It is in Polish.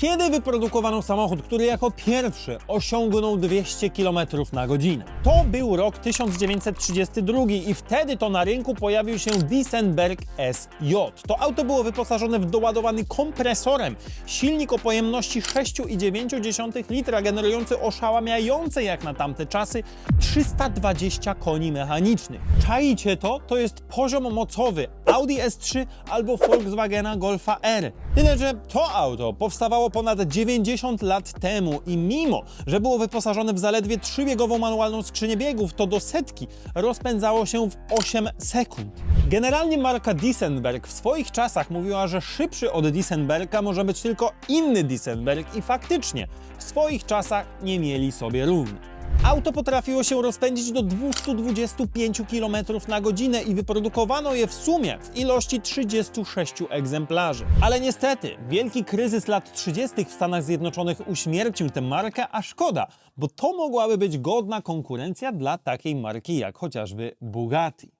kiedy wyprodukowano samochód, który jako pierwszy osiągnął 200 km na godzinę. To był rok 1932 i wtedy to na rynku pojawił się Diessenberg SJ. To auto było wyposażone w doładowany kompresorem, silnik o pojemności 6,9 litra, generujący oszałamiające jak na tamte czasy 320 koni mechanicznych. Czaicie to? To jest poziom mocowy Audi S3 albo Volkswagena Golfa R. Tyle, że to auto powstawało ponad 90 lat temu i mimo, że było wyposażone w zaledwie trzybiegową manualną skrzynię biegów, to do setki rozpędzało się w 8 sekund. Generalnie marka Diessenberg w swoich czasach mówiła, że szybszy od Diessenberga może być tylko inny Diessenberg i faktycznie w swoich czasach nie mieli sobie równych. Auto potrafiło się rozpędzić do 225 km na godzinę i wyprodukowano je w sumie w ilości 36 egzemplarzy. Ale niestety, wielki kryzys lat 30. w Stanach Zjednoczonych uśmiercił tę markę, a szkoda, bo to mogłaby być godna konkurencja dla takiej marki jak chociażby Bugatti.